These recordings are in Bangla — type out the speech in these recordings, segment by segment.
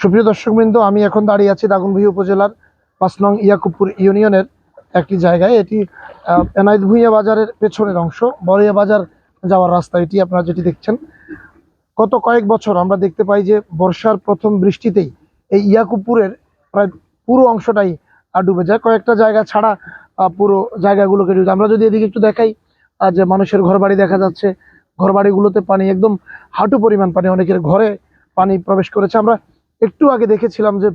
সুপ্রিয় দর্শকবৃন্দ, আমি এখন দাঁড়িয়ে আছি দাগনভূঞা উপজেলার পাঁচ নং ইয়াকুবপুর ইউনিয়নের একটি জায়গায়। এটি এনায়েত ভূঁইয়া বাজারের পেছনের অংশ। বড়িয়া বাজার যাওয়ার রাস্তা এটি, আপনারা যেটি দেখছেন। গত কয়েক বছর আমরা দেখতে পাই যে বর্ষার প্রথম বৃষ্টিতেই এই ইয়াকুবপুরের প্রায় পুরো অংশটাই ডুবে যায়। কয়েকটা জায়গা ছাড়া পুরো জায়গাগুলোকে ডুবে। আমরা যদি এদিকে একটু দেখাই যে মানুষের ঘরবাড়ি দেখা যাচ্ছে। ঘরবাড়িগুলোতে পানি একদম হাঁটু পরিমাণ পানি, অনেকের ঘরে পানি প্রবেশ করেছে। আমরা একটু আগে দেখেছিলাম যে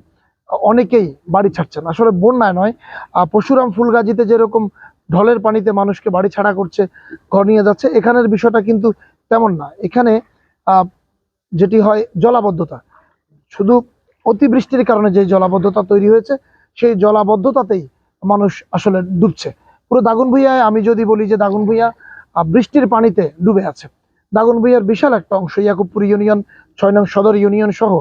অনেকেই বাড়ি ছাড়ছেন আসলে বন্যায় নয়। পরশুরাম ফুলগাজীতে যেরকম ঢলের পানিতে মানুষকে বাড়ি ছাড়া করছে ঘর নিয়ে যাচ্ছে এখানের বিষয়টা কিন্তু তেমন না। এখানে যেটি হয় জলাবদ্ধতা। শুধু অতিবৃষ্টির কারণে যে জলাবদ্ধতা তৈরি হয়েছে সেই জলাবদ্ধতাতেই মানুষ আসলে ডুবছে। পুরো দাগনভূঞায় আমি যদি বলি যে দাগুন আহ, বৃষ্টির পানিতে ডুবে আছে। দাগনভূঞার বিশাল একটা অংশ ইয়াকুবপুর ইউনিয়ন ছয় নং সদর ইউনিয়ন সহ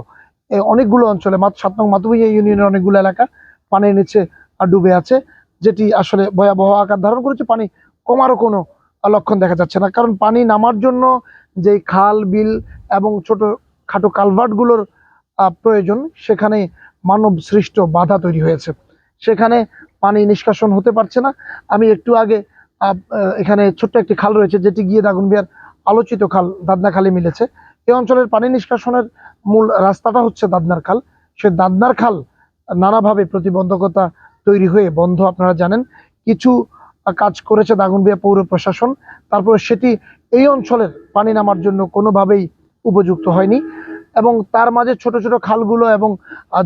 অনেকগুলো অঞ্চলে সাত নং মাতুভূঞা ইউনিয়নের অনেকগুলো এলাকা পানির নিচে ডুবে আছে, যেটি আসলে ভয়াবহ আকার ধারণ করেছে। পানি কমারও কোনো লক্ষণ দেখা যাচ্ছে না, কারণ পানি নামার জন্য যে খাল, বিল এবং ছোট খাটো কালভার্টগুলোর প্রয়োজন, সেখানে মানব সৃষ্ট বাধা তৈরি হয়েছে। সেখানে পানি নিষ্কাশন হতে পারছে না। আমি একটু আগে এখানে ছোট্ট একটি খাল রয়েছে, যেটি গিয়ে দাগনবিয়ার আলোচিত খাল দাদনা খালে মিলেছে। এই অঞ্চলের পানি নিষ্কাশনের মূল রাস্তাটা হচ্ছে দাদনার খাল। সে দাদনার খাল নানাভাবে প্রতিবন্ধকতা তৈরি হয়ে বন্ধ, আপনারা জানেন। কিছু কাজ করেছে দাগনবিয়া পৌর প্রশাসন, তারপরে সেটি এই অঞ্চলের পানি নামার জন্য কোনোভাবেই উপযুক্ত হয়নি এবং তার মাঝে ছোট ছোট খালগুলো এবং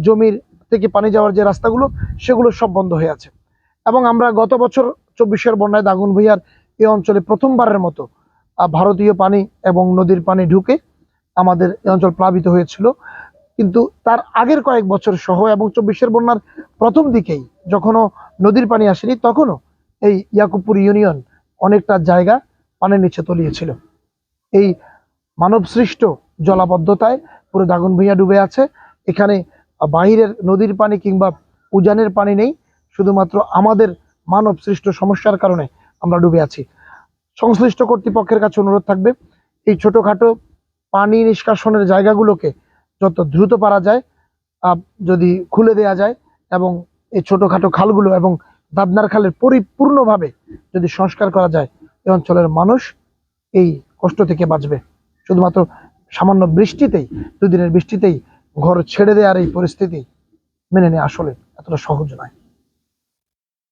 জমির থেকে পানি যাওয়ার যে রাস্তাগুলো, সেগুলো সব বন্ধ হয়ে আছে। এবং আমরা গত বছর চব্বিশের বন্যায় দাগুন ভূঁইয়ার এই অঞ্চলে প্রথমবারের মতো ভারতীয় পানি এবং নদীর পানি ঢুকে আমাদের এই অঞ্চল প্লাবিত হয়েছিল। কিন্তু তার আগের কয়েক বছর সহ এবং চব্বিশের বন্যার প্রথম দিকেই যখনও নদীর পানি আসেনি, তখনও এই ইয়াকুবপুর ইউনিয়ন অনেকটা জায়গা পানির নিচে তলিয়েছিল। এই মানব সৃষ্ট জলাবদ্ধতায় পুরো দাগন ভূঁইয়া ডুবে আছে। এখানে বাহিরের নদীর পানি কিংবা উজানের পানি নেই, শুধুমাত্র আমাদের মানব সৃষ্ট সমস্যার কারণে আমরা ডুবে আছি। সংশ্লিষ্ট কর্তৃপক্ষের কাছে অনুরোধ থাকবে, এই ছোটখাটো পানি নিষ্কাশনের জায়গাগুলোকে যত দ্রুত পারা যায় যদি খুলে দেয়া যায় এবং এই ছোটোখাটো খালগুলো এবং দাবনার খালের পরিপূর্ণভাবে যদি সংস্কার করা যায়, এই অঞ্চলের মানুষ এই কষ্ট থেকে বাঁচবে। শুধুমাত্র সামান্য বৃষ্টিতেই, দুদিনের বৃষ্টিতেই ঘর ছেড়ে দেওয়ার এই পরিস্থিতি মেনে নেওয়া আসলে এতটা সহজ নয়।